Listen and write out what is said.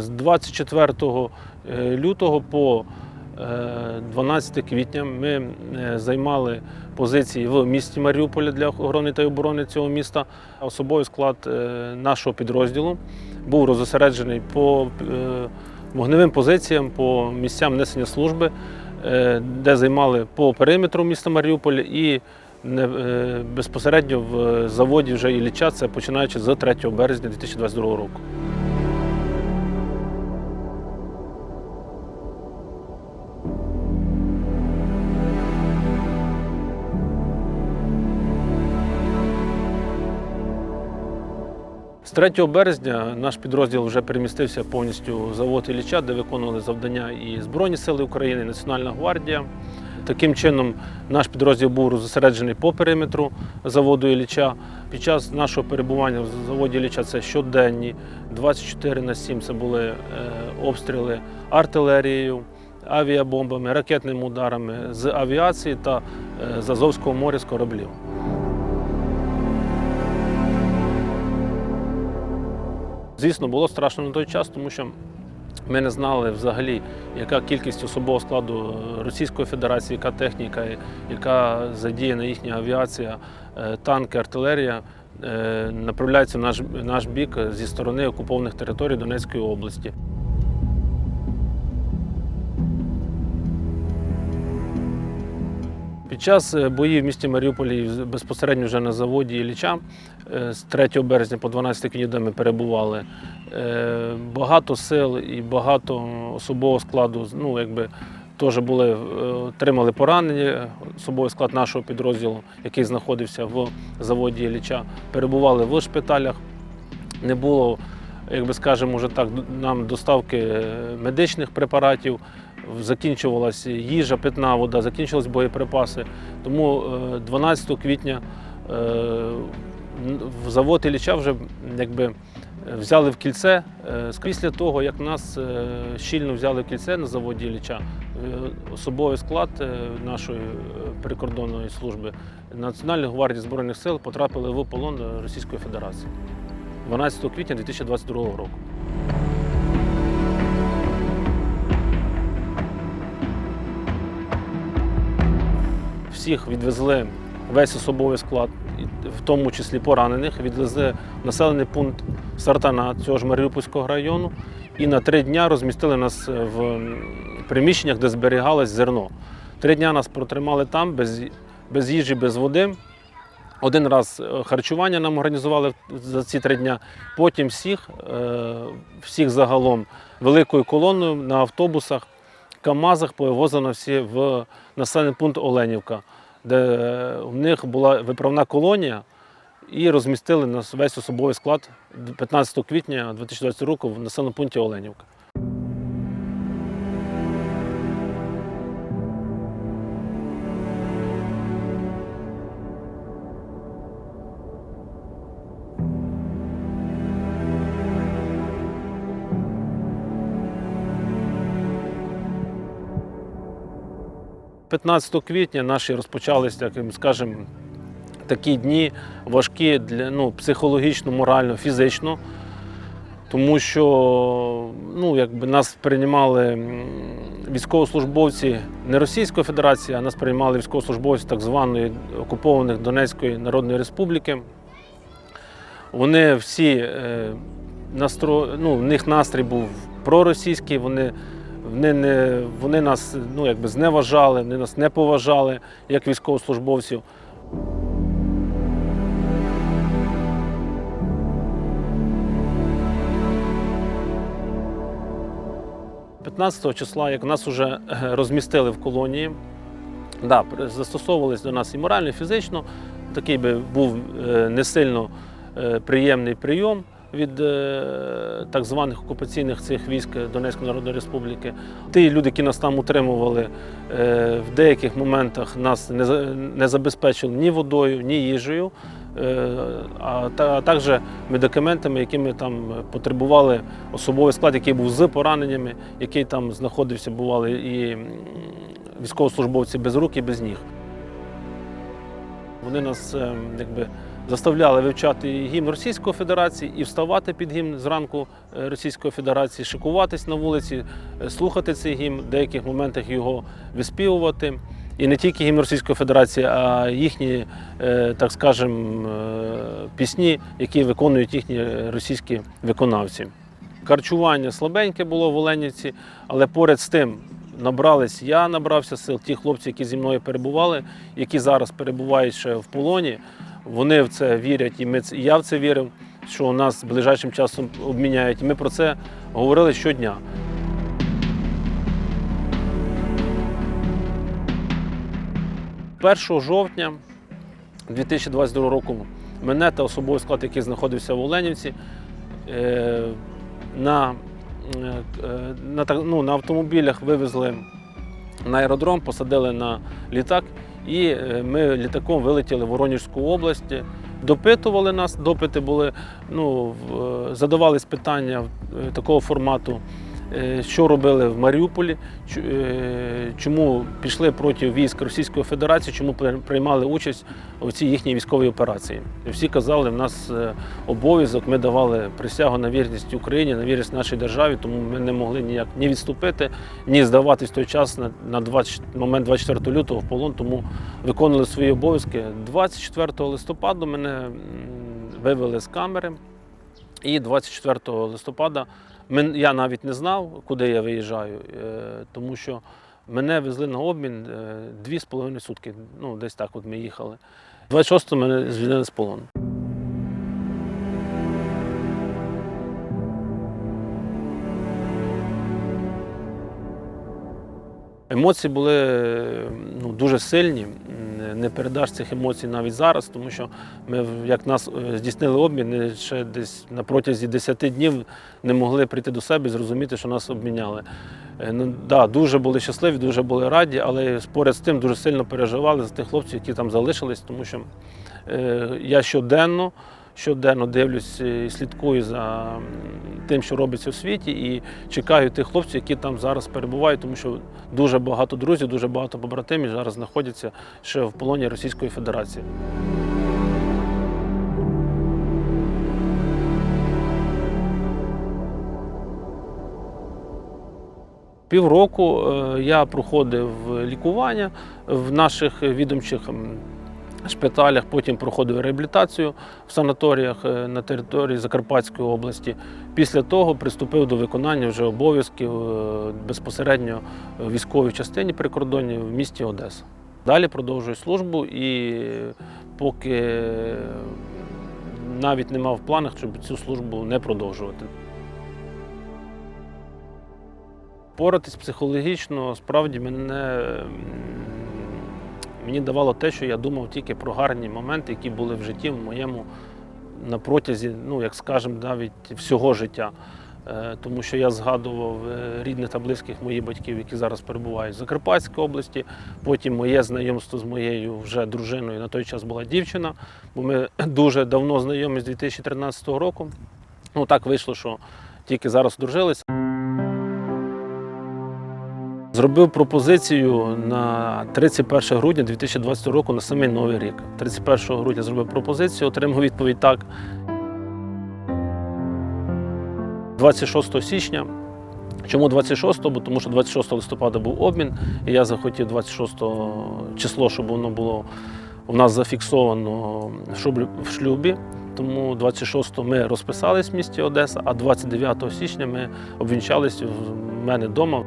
З 24 е, лютого по е, 12 квітня ми е, займали позиції в місті Маріуполя для охорони та оборони цього міста. Особовий склад е, нашого підрозділу був розосереджений по е, вогневим позиціям, по місцям несення служби, е, де займали по периметру міста Маріуполя і е, безпосередньо в заводі вже Ілліча, це починаючи з 3 березня 2022 року. З 3 березня наш підрозділ вже перемістився повністю в завод Ілліча, де виконували завдання і Збройні Сили України, і Національна гвардія. Таким чином, наш підрозділ був зосереджений по периметру заводу Ілліча. Під час нашого перебування в заводі Ілліча це щоденні 24 на 7 це були е, обстріли артилерією, авіабомбами, ракетними ударами з авіації та е, з Азовського моря з кораблів. Звісно, було страшно на той час, тому що ми не знали взагалі, яка кількість особового складу Російської Федерації, яка техніка, яка задіяна їхня авіація, е, танки, артилерія Направляється направляються в наш, наш бік зі сторони окупованих територій Донецької області. Під час е, боїв в місті Маріуполі безпосередньо вже на заводі Ілліча е, з 3 березня по 12 квітня, ми перебували, е, багато сил і багато особового складу ну, якби, теж були, отримали поранення. Особовий склад нашого підрозділу, який знаходився в заводі Ілліча, перебували в шпиталях. Не було, як би скажемо, вже так, нам доставки медичних препаратів закінчувалася їжа, питна вода, закінчились боєприпаси. Тому е, 12 квітня е, завод Ілліча вже якби взяли в кільце. Е, Після того, як нас е, щільно взяли в кільце на заводі Ілліча, е, особовий склад е, нашої е, прикордонної служби Національної гвардії Збройних сил потрапили в полон Російської Федерації 12 квітня 2022 року. Всіх відвезли весь особовий склад, в тому числі поранених, відвезли в населений пункт Сартана цього ж Маріупольського району. І на три дня розмістили нас в приміщеннях, де зберігалось зерно. Три дня нас протримали там без, без їжі, без води. Один раз е, харчування нам організували за ці три дня. Потім всіх, е, всіх загалом великою колоною на автобусах, КАМАЗах повозено всі в населений пункт Оленівка, де е, в них була виправна колонія, і розмістили на весь особовий склад 15 квітня 2020 року в населеному пункті Оленівка. – 15 квітня наші розпочалися, скажемо, такі дні важкі для ну, психологічно, морально, фізично, тому що ну, якби нас приймали військовослужбовці не Російської Федерації, а нас приймали військовослужбовці так званої окупованих Донецької Народної Республіки. Вони всі е, настро... ну, в них настрій був проросійський, вони, вони, не, вони нас ну, якби зневажали, вони нас не поважали як військовослужбовців. 15 числа, як нас вже розмістили в колонії, да, застосовувались до нас і морально, і фізично. Такий би був е, не сильно е, приємний прийом від е, так званих окупаційних цих військ Донецької Народної Республіки. Ті люди, які нас там утримували, е, в деяких моментах нас не, забезпечили ні водою, ні їжею, е, а, також медикаментами, якими там потребували особовий склад, який був з пораненнями, який там знаходився, бували і військовослужбовці без рук і без ніг. Вони нас е, якби заставляли вивчати гімн Російської Федерації і вставати під гімн зранку е, Російської Федерації, шикуватись на вулиці, е, слухати цей гімн, в деяких моментах його виспівувати. І не тільки гімн Російської Федерації, а їхні, е, так скажемо, пісні, які виконують їхні російські виконавці. Харчування слабеньке було в Оленівці, але поряд з тим набрались, я набрався сил, ті хлопці, які зі мною перебували, які зараз перебувають ще в полоні, вони в це вірять, і, ми, і я в це вірив, що нас ближайшим часом обміняють. І ми про це говорили щодня. Першого жовтня 2022 року мене та особовий склад, який знаходився в Оленівці, е, на, е, на, ну, на автомобілях вивезли на аеродром, посадили на літак, і е, ми літаком вилетіли в Воронежську область. Допитували нас, допити були, ну, е, задавались питання е, такого формату, що робили в Маріуполі, е, чому пішли проти військ Російської Федерації, чому при- приймали участь у цій їхній військовій операції. Всі казали, в нас е, обов'язок, ми давали присягу на вірність Україні, на вірність нашій державі, тому ми не могли ніяк ні відступити, ні здаватись той час на, на 20, момент 24 лютого в полон, тому виконували свої обов'язки. 24 листопада мене вивели з камери, і 24 листопада я навіть не знав, куди я виїжджаю, е, тому що мене везли на обмін е, дві з половиною сутки. Ну, десь так от ми їхали. 26-го мене звільнили з полону. Емоції були ну, дуже сильні. Не передаш цих емоцій навіть зараз, тому що ми, як нас е, здійснили обмін, ще десь на протязі 10 днів не могли прийти до себе і зрозуміти, що нас обміняли. Е, Ну, да, дуже були щасливі, дуже були раді, але поряд з тим дуже сильно переживали за тих хлопців, які там залишились, тому що е, я щоденно, щоденно дивлюсь і слідкую за тим, що робиться у світі, і чекаю тих хлопців, які там зараз перебувають, тому що дуже багато друзів, дуже багато побратимів зараз знаходяться ще в полоні Російської Федерації. Півроку е, я проходив лікування в наших відомчих шпиталях, потім проходив реабілітацію в санаторіях е, на території Закарпатської області. Після того приступив до виконання вже обов'язків е, безпосередньо в військовій частині прикордонні в місті Одеса. Далі продовжую службу і поки навіть не мав в планах, щоб цю службу не продовжувати. Поратись психологічно справді мене мені давало те, що я думав тільки про гарні моменти, які були в житті в моєму на протязі, ну як скажемо, навіть всього життя. Е, Тому що я згадував е, рідних та близьких моїх батьків, які зараз перебувають в Закарпатській області. Потім моє знайомство з моєю вже дружиною на той час була дівчина, бо ми дуже давно знайомі з 2013 року. Ну так вийшло, що тільки зараз одружилися. Зробив пропозицію на 31 грудня 2020 року на самий новий рік. 31 грудня зробив пропозицію, отримав відповідь так. 26 січня. Чому 26? Бо тому що 26 листопада був обмін, і я захотів 26 число, щоб воно було у нас зафіксовано в шлюбі- Тому 26 ми розписались в місті Одеса, а 29 січня ми обвінчались в мене вдома.